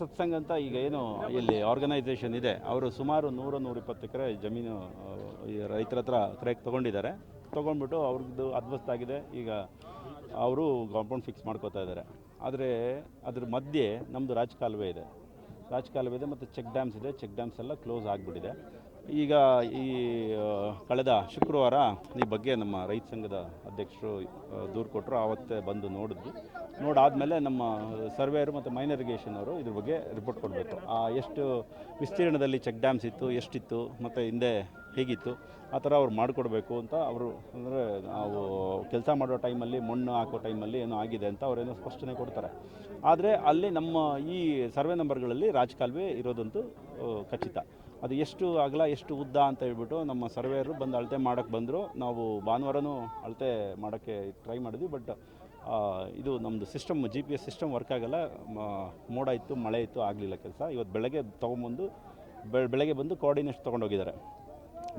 ಸತ್ಸಂಗ್ ಅಂತ ಈಗ ಏನು ಇಲ್ಲಿ ಆರ್ಗನೈಸೇಷನ್ ಇದೆ. ಅವರು ಸುಮಾರು ನೂರ ನೂರಿಪ್ಪತ್ತು ಎಕರೆ ಜಮೀನು ರೈತರ ಹತ್ರ ಕ್ರಯಕ್ಕೆ ತಗೊಂಡಿದ್ದಾರೆ. ತೊಗೊಂಡ್ಬಿಟ್ಟು ಅವ್ರದ್ದು ಅದ್ವಸ್ತ ಆಗಿದೆ. ಈಗ ಅವರು ಕಾಂಪೌಂಡ್ ಫಿಕ್ಸ್ ಮಾಡ್ಕೋತಾ ಇದ್ದಾರೆ. ಆದರೆ ಅದ್ರ ಮಧ್ಯೆ ನಮ್ಮದು ರಾಜಕಾಲುವೆ ಇದೆ. ರಾಜಕಾಲುವೆ ಇದೆ ಮತ್ತು ಚೆಕ್ ಡ್ಯಾಮ್ಸ್ ಇದೆ. ಚೆಕ್ ಡ್ಯಾಮ್ಸ್ ಎಲ್ಲ ಕ್ಲೋಸ್ ಆಗಿಬಿಟ್ಟಿದೆ. ಈಗ ಈ ಕಳೆದ ಶುಕ್ರವಾರ ಈ ಬಗ್ಗೆ ನಮ್ಮ ರೈತ ಸಂಘದ ಅಧ್ಯಕ್ಷರು ದೂರು ಕೊಟ್ಟರು. ಆವತ್ತೇ ಬಂದು ನೋಡಿದ್ವಿ. ನೋಡಾದಮೇಲೆ ನಮ್ಮ ಸರ್ವೇಯರು ಮತ್ತು ಮೈನರಿಗೇಷನ್ ಅವರು ಇದ್ರ ಬಗ್ಗೆ ರಿಪೋರ್ಟ್ ಕೊಡಬೇಕು. ಆ, ಎಷ್ಟು ವಿಸ್ತೀರ್ಣದಲ್ಲಿ ಚೆಕ್ ಡ್ಯಾಮ್ಸ್ ಇತ್ತು, ಎಷ್ಟಿತ್ತು, ಮತ್ತು ಹಿಂದೆ ಹೇಗಿತ್ತು, ಆ ಥರ ಅವ್ರು ಮಾಡಿಕೊಡ್ಬೇಕು ಅಂತ ಅವರು ಅಂದರೆ ನಾವು ಕೆಲಸ ಮಾಡೋ ಟೈಮಲ್ಲಿ, ಮಣ್ಣು ಹಾಕೋ ಟೈಮಲ್ಲಿ ಏನೋ ಆಗಿದೆ ಅಂತ ಅವರೇನೋ ಸ್ಪಷ್ಟನೆ ಕೊಡ್ತಾರೆ. ಆದರೆ ಅಲ್ಲಿ ನಮ್ಮ ಈ ಸರ್ವೆ ನಂಬರ್ಗಳಲ್ಲಿ ರಾಜಕಾಲುವೆ ಇರೋದಂತೂ ಖಚಿತ. ಅದು ಎಷ್ಟು ಅಗಲ, ಎಷ್ಟು ಉದ್ದ ಅಂತ ಹೇಳ್ಬಿಟ್ಟು ನಮ್ಮ ಸರ್ವೇಯರು ಬಂದು ಅಳತೆ ಮಾಡೋಕ್ಕೆ ಬಂದರು. ನಾವು ಭಾನುವಾರನೂ ಅಳತೆ ಮಾಡೋಕ್ಕೆ ಟ್ರೈ ಮಾಡಿದ್ವಿ, ಬಟ್ ಇದು ನಮ್ಮದು system G P S system work ಆಗಲ್ಲ. ಮೋಡ ಇತ್ತು, ಮಳೆ ಇತ್ತು, ಆಗಲಿಲ್ಲ ಕೆಲಸ. ಇವತ್ತು ಬೆಳಗ್ಗೆ ತೊಗೊಂಬಂದು ಬೆಳ ಬೆಳಗ್ಗೆ ಬಂದು ಕೋಆರ್ಡಿನೇಷನ್ ತೊಗೊಂಡೋಗಿದ್ದಾರೆ.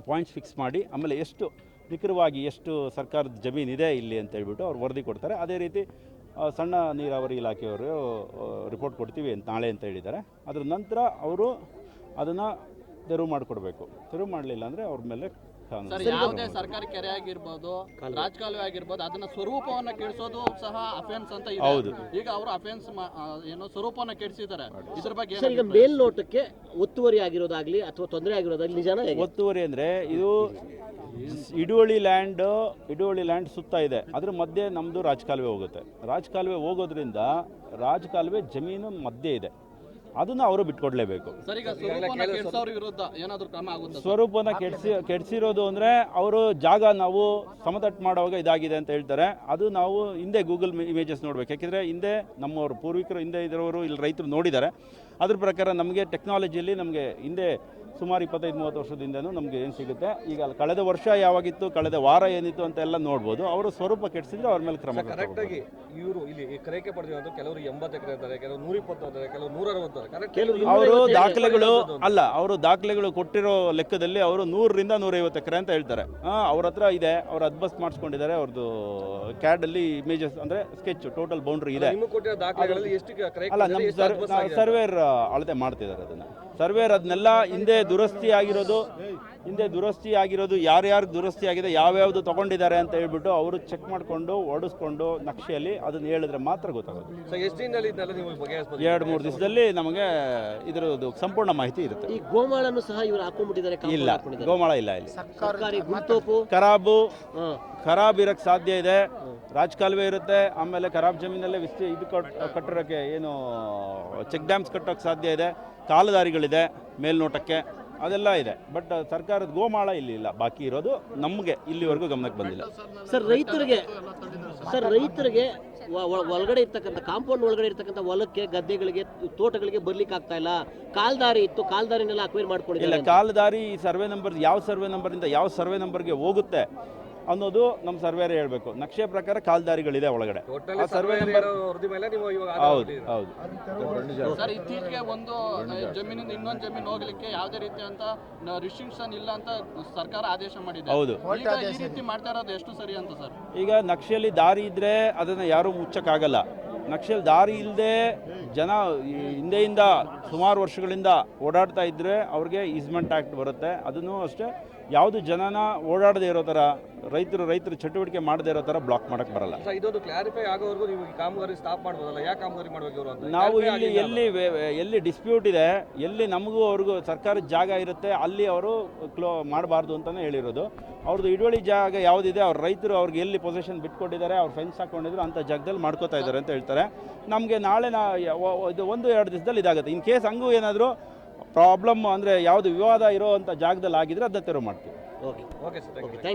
ಪಾಯಿಂಟ್ಸ್ ಫಿಕ್ಸ್ ಮಾಡಿ, ಆಮೇಲೆ ಎಷ್ಟು ನಿಖರವಾಗಿ ಎಷ್ಟು ಸರ್ಕಾರದ ಜಮೀನಿದೆ ಇಲ್ಲಿ ಅಂತ ಹೇಳ್ಬಿಟ್ಟು ಅವ್ರು ವರದಿ ಕೊಡ್ತಾರೆ. ಅದೇ ರೀತಿ ಸಣ್ಣ ನೀರಾವರಿ ಇಲಾಖೆಯವರು ರಿಪೋರ್ಟ್ ಕೊಡ್ತೀವಿ ಅಂತ ನಾಳೆ ಅಂತ ಹೇಳಿದ್ದಾರೆ. ಅದ್ರ ನಂತರ ಅವರು ಅದನ್ನು ತೆರವು ಮಾಡಿಕೊಡ್ಬೇಕು. ತೆರವು ಮಾಡಲಿಲ್ಲ ಅಂದರೆ ಅವ್ರ ಮೇಲೆ ಕಾನೂನು ಸರ್ ಯಾವುದೇ ಸರ್ಕಾರಿ ಕೆರೆ ಆಗಿರ್ಬೋದು ರಾಜಕಾಲುವೆ ಆಗಿರ್ಬೋದು ಅದನ್ನ ಸ್ವರೂಪವನ್ನ ಕೆಡಿಸೋದು ಸಹ ಅಫೆನ್ಸ್ ಅಂತ ಇದೆ. ಹೌದು. ಈಗ ಅವರು ಅಫೆನ್ಸ್ ಏನೋ ಸ್ವರೂಪವನ್ನ ಕೆಡಿಸಿದ್ದಾರೆ. ಇದ್ರ ಬಗ್ಗೆ ಏನ್ ಸರ್ ಈಗ? ಮೇಲ್ನೋಟಕ್ಕೆ ಒತ್ತುವರಿ ಆಗಿರೋದಾಗ್ಲಿ ಅಥವಾ ತೊಂದರೆ ಆಗಿರೋದಾಗ್ಲಿ ನಿಜಾನ ಹೇಗೆ? ಒತ್ತುವರಿ ಅಂದ್ರೆ ಇದು ಇಡುವಳಿ ಲ್ಯಾಂಡ್ ಇಡುವಳಿ ಲ್ಯಾಂಡ್ ಸುತ್ತ ಇದೆ. ಅದ್ರ ಮಧ್ಯೆ ನಮ್ದು ರಾಜಕಾಲುವೆ ಹೋಗುತ್ತೆ. ರಾಜಕಾಲುವೆ ಹೋಗೋದ್ರಿಂದ ರಾಜಕಾಲುವೆ ಜಮೀನು ಮಧ್ಯೆ ಇದೆ. ಅದನ್ನು ಅವರು ಬಿಟ್ಕೊಡ್ಲೇಬೇಕು. ಸರ್ ಈಗ ಸ್ವರೂಪವನ್ನ ಕೆಡಿಸೋರ ವಿರುದ್ಧ ಏನಾದ್ರು ಕ್ರಮ ಆಗುತ್ತೆ ಸ್ವರೂಪನ ಕೆಡಿಸಿ ಕೆಡಿಸಿರೋದು ಅಂದರೆ ಅವರು ಜಾಗ ನಾವು ಸಮತಟ್ಟು ಮಾಡುವಾಗ ಇದಾಗಿದೆ ಅಂತ ಹೇಳ್ತಾರೆ. ಅದು ನಾವು ಹಿಂದೆ ಗೂಗಲ್ ಇಮೇಜಸ್ ನೋಡ್ಬೇಕು. ಯಾಕೆಂದರೆ ಹಿಂದೆ ನಮ್ಮವರು ಪೂರ್ವಿಕರು ಹಿಂದೆ ಇರೋರು ಇಲ್ಲಿ ರೈತರು ನೋಡಿದ್ದಾರೆ. ಅದ್ರ ಪ್ರಕಾರ ನಮಗೆ ಟೆಕ್ನಾಲಜಿಯಲ್ಲಿ ನಮಗೆ ಹಿಂದೆ ಸುಮಾರು ಇಪ್ಪತ್ತೈದು ಮೂವತ್ತು ವರ್ಷದಿಂದನೂ ನಮಗೆ ಏನು ಸಿಗುತ್ತೆ? ಈಗ ಕಳೆದ ವರ್ಷ ಯಾವಾಗಿತ್ತು ಕಳೆದ ವಾರ ಏನಿತ್ತು ಅಂತ ಎಲ್ಲ ನೋಡ್ಬೋದು. ಅವರು ಸ್ವರೂಪ ಕೆಡಿಸಿದ್ರೆ ಅವ್ರ ಮೇಲೆ ಕ್ರಮ ಕರೆಕ್ಟ್ ಆಗಿ ಇವರು ಇಲ್ಲಿ ಕರೆಕೆ ಕ್ರಯಕ್ಕೆ ಪಡೆದಿರೋದು ಕೆಲವರು ಎಂಬತ್ತು ಎಕರೆ ಇದ್ದಾರೆ ಕೆಲವರು ನೂರ ಇಪ್ಪತ್ತು ಇದ್ದಾರೆ ಕೆಲವರು ನೂರ ಅರವತ್ತು ಅವರು ದಾಖಲೆಗಳು ಅಲ್ಲ ಅವರು ದಾಖಲೆಗಳು ಕೊಟ್ಟಿರೋ ಲೆಕ್ಕದಲ್ಲಿ ಅವರು ನೂರರಿಂದ ನೂರೈವತ್ತು ಎಕರೆ ಅಂತ ಹೇಳ್ತಾರೆ. ಅವ್ರ ಹತ್ರ ಇದೆ ಅವ್ರು ಅದ್ಬಸ್ ಮಾಡಿಸ್ಕೊಂಡಿದ್ದಾರೆ ಅವ್ರದ್ದು ಕ್ಯಾಡಲ್ಲಿ ಇಮೇಜಸ್ ಅಂದರೆ ಸ್ಕೆಚ್ ಟೋಟಲ್ ಬೌಂಡ್ರಿ ಇದೆ. ನಿಮಗೆ ಕೊಟ್ಟಿರೋ ದಾಖಲೆಗಳಲ್ಲಿ ಎಷ್ಟು ಕ್ರಯಕ್ಕೆ ಅಲ್ಲ ನಮ್ಮ? ಸರ್ವೇರ್ ಅಳತೆ ಮಾಡ್ತಿದ್ದಾರೆ ಅದನ್ನು. ಸರ್ವೇರ್ ಅದನ್ನೆಲ್ಲ ಹಿಂದೆ ದುರಸ್ತಿ ಆಗಿರೋದು ಹಿಂದೆ ದುರಸ್ತಿ ಆಗಿರೋದು ಯಾರ್ಯಾರು ದುರಸ್ತಿ ಆಗಿದೆ ಯಾವ್ಯಾವುದು ತಗೊಂಡಿದ್ದಾರೆ ಅಂತ ಹೇಳ್ಬಿಟ್ಟು ಅವರು ಚೆಕ್ ಮಾಡಿಕೊಂಡು ಓಡಿಸ್ಕೊಂಡು ನಕ್ಷೆಯಲ್ಲಿ ಅದನ್ನ ಹೇಳಿದ್ರೆ ಮಾತ್ರ ಗೊತ್ತಾಗುತ್ತೆ ಎರಡು ಮೂರು ದಿವಸದಲ್ಲಿ ನಮಗೆ ಇದರದ್ದು ಸಂಪೂರ್ಣ ಮಾಹಿತಿ ಇರುತ್ತೆ. ಈ ಗೋಮಾಳನ್ನು ಸಹ ಇವರು ಹಾಕೊಂಡ್ಬಿಟ್ಟಿದ್ದಾರೆ ಇಲ್ಲ. ಗೋಮಾಳ ಇಲ್ಲ ಇಲ್ಲಿ. ಖರಾಬು. ಖರಾಬ್ ಇರಕ್ಕೆ ಸಾಧ್ಯ ಇದೆ. ರಾಜಕಾಲುವೆ ಇರುತ್ತೆ ಆಮೇಲೆ ಖರಾಬ್ ಜಮೀನಲ್ಲೇ ವಿಸ್ತಿ ಇದು ಕಟ್ ಕಟ್ಟಿರೋಕ್ಕೆ ಏನು ಚೆಕ್ ಡ್ಯಾಮ್ಸ್ ಕಟ್ಟೋಕ್ಕೆ ಸಾಧ್ಯ ಇದೆ. ಕಾಲುದಾರಿಗಳಿದೆ ಮೇಲ್ನೋಟಕ್ಕೆ ಅದೆಲ್ಲ ಇದೆ. ಬಟ್ ಸರ್ಕಾರದ ಗೋಮಾಳ ಇಲ್ಲಿ ಇಲ್ಲ. ಬಾಕಿ ಇರೋದು ನಮಗೆ ಇಲ್ಲಿವರೆಗೂ ಗಮನಕ್ಕೆ ಬಂದಿಲ್ಲ. ಸರ್ ರೈತರಿಗೆ ಸರ್ ರೈತರಿಗೆ ಒಳಗಡೆ ಇರ್ತಕ್ಕಂಥ ಕಾಂಪೌಂಡ್ ಒಳಗಡೆ ಇರ್ತಕ್ಕಂಥ ಹೊಲಕ್ಕೆ ಗದ್ದೆಗಳಿಗೆ ತೋಟಗಳಿಗೆ ಬರ್ಲಿಕ್ಕೆ ಆಗ್ತಾ ಇಲ್ಲ. ಕಾಲ್ದಾರಿ ಇತ್ತು ಕಾಲ್ದಾರಿನೆಲ್ಲ ಅಕ್ವೇರ್ ಇಲ್ಲ ಕಾಲ್ದಾರಿ ಕಾಲುದಾರಿ ಸರ್ವೆ ನಂಬರ್ ಯಾವ ಸರ್ವೆ ನಂಬರಿಂದ ಯಾವ ಸರ್ವೆ ನಂಬರ್ಗೆ ಹೋಗುತ್ತೆ? ಅನ್ನೋದು ನಮ್ಮ ಸರ್ವೇರ್ ಹೇಳಬೇಕು. ನಕ್ಷೆ ಪ್ರಕಾರ ಕಾಲ್ದಾರಿಗಳಿದೆ ಒಳಗಡೆ. ಆ ಸರ್ವೆ ನಂಬರ್ ಹೌದು ಹೌದು. ಸರ್ ಇತ್ತೀಚೆಗೆ ಒಂದು ಜಮೀನಿಂದ ಇನ್ನೊಂದು ಜಮೀನು ಹೋಗ್ಲಿಕ್ಕೆ ಯಾವುದೇ ರೀತಿ ಅಂತ ರಿಸ್ಟ್ರಿಕ್ಷನ್ ಇಲ್ಲ ಅಂತ ಸರ್ಕಾರ ಆದೇಶ ಮಾಡಿದೆ ಹೌದು. ಈಗ ಈ ರೀತಿ ಮಾಡ್ತಾ ಇರೋದು ಎಷ್ಟು ಸರಿ ಅಂತ ಸರ್? ಈಗ ನಕ್ಷೆಯಲ್ಲಿ ದಾರಿ ಇದ್ರೆ ಅದನ್ನ ಯಾರು ಮುಚ್ಚಕ್ಕಾಗಲ್ಲ. ನಕ್ಷೆಯಲ್ಲಿ ದಾರಿ ಇಲ್ಲದೆ ಜನ ಹಿಂದೆಯಿಂದ ಸುಮಾರು ವರ್ಷಗಳಿಂದ ಓಡಾಡ್ತಾ ಇದ್ದರೆ ಅವ್ರಿಗೆ ಈಸ್ಮೆಂಟ್ ಆ್ಯಕ್ಟ್ ಬರುತ್ತೆ. ಅದನ್ನು ಅಷ್ಟೇ ಯಾವುದು ಜನನ ಓಡಾಡದೆ ಇರೋ ಥರ ರೈತರು ರೈತರು ಚಟುವಟಿಕೆ ಮಾಡದೇ ಇರೋ ಥರ ಬ್ಲಾಕ್ ಮಾಡೋಕ್ಕೆ ಬರಲ್ಲ. ಇದೊಂದು ಕ್ಲಾರಿಫೈ ಆಗೋವರೆಗೂ ನೀವು ಈ ಕಾಮಗಾರಿ ಸ್ಟಾಪ್ ಮಾಡ್ಬೋದಲ್ಲ? ಯಾಕೆ ಕಾಮಗಾರಿ ಮಾಡಬೇಕು ನಾವು ಇಲ್ಲಿ ಎಲ್ಲಿ ಎಲ್ಲಿ ಡಿಸ್ಪ್ಯೂಟ್ ಇದೆ ಎಲ್ಲಿ ನಮಗೂ ಅವ್ರಿಗೂ ಸರ್ಕಾರದ ಜಾಗ ಇರುತ್ತೆ ಅಲ್ಲಿ ಅವರು ಕ್ಲೋ ಮಾಡಬಾರ್ದು ಅಂತಲೇ ಹೇಳಿರೋದು. ಅವ್ರದ್ದು ಇಡುವಳಿ ಜಾಗ ಯಾವುದಿದೆ ಅವ್ರ ರೈತರು ಅವ್ರಿಗೆ ಎಲ್ಲಿ ಪೊಸಿಷನ್ ಬಿಟ್ಕೊಟ್ಟಿದ್ದಾರೆ ಅವ್ರು ಫೆನ್ಸ್ ಹಾಕೊಂಡಿದ್ರು ಅಂಥ ಜಾಗದಲ್ಲಿ ಮಾಡ್ಕೋತಾ ಇದ್ದಾರೆ ಅಂತ ಹೇಳ್ತಾರೆ. ನಮಗೆ ನಾಳೆ ನಾ ಇದು ಒಂದು ಎರಡು ದಿವಸದಲ್ಲಿ ಇದಾಗುತ್ತೆ. ಇನ್ ಕೇಸ್ ಹಂಗೂ ಏನಾದರೂ ಪ್ರಾಬ್ಲಮ್ ಅಂದರೆ ಯಾವುದು ವಿವಾದ ಇರೋ ಅಂಥ ಜಾಗದಲ್ಲಿ ಆಗಿದ್ರೆ ಅದನ್ನ ತೆರವು ಮಾಡ್ತೀವಿ. Okay okay sir thank you thank